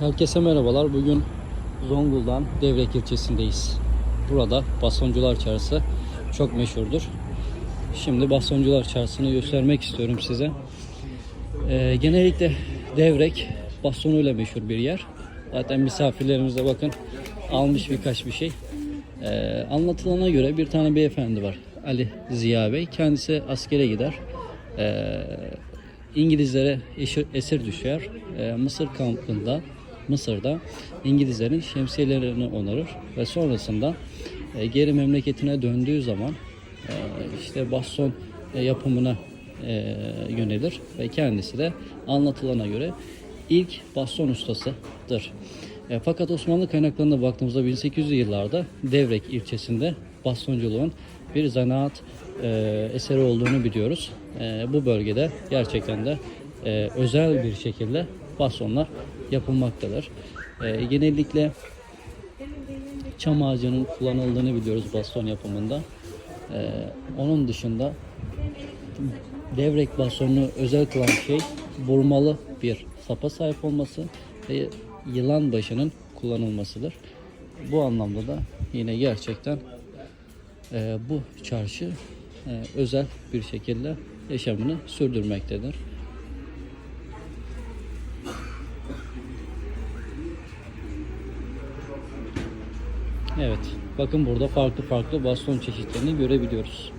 Herkese merhabalar. Bugün Zonguldak'ın Devrek ilçesindeyiz. Burada Basoncular Çarşısı çok meşhurdur. Şimdi Basoncular Çarşısı'nı göstermek istiyorum size. Ee, genellikle Devrek bastonuyla meşhur bir yer. Zaten misafirlerimiz de bakın almış birkaç bir şey. Ee, anlatılana göre bir tane beyefendi var. Ali Ziya Bey. Kendisi askere gider. Ee, İngilizlere esir düşer. Ee, Mısır kampında Mısır'da İngilizlerin şemsiyelerini onarır ve sonrasında e, geri memleketine döndüğü zaman e, işte baston e, yapımına e, yönelir ve kendisi de anlatılana göre ilk baston ustasıdır. E, fakat Osmanlı kaynaklarına baktığımızda 1800'lü yıllarda Devrek ilçesinde bastonculuğun bir zanaat e, eseri olduğunu biliyoruz. E, bu bölgede gerçekten de e, özel bir şekilde bastonlar yapılmaktadır. E, genellikle çam ağacının kullanıldığını biliyoruz baston yapımında. E, onun dışında devrek bastonunu özel kılan şey vurmalı bir sapa sahip olması ve yılan başının kullanılmasıdır. Bu anlamda da yine gerçekten e, bu çarşı e, özel bir şekilde yaşamını sürdürmektedir. Evet. Bakın burada farklı farklı baston çeşitlerini görebiliyoruz.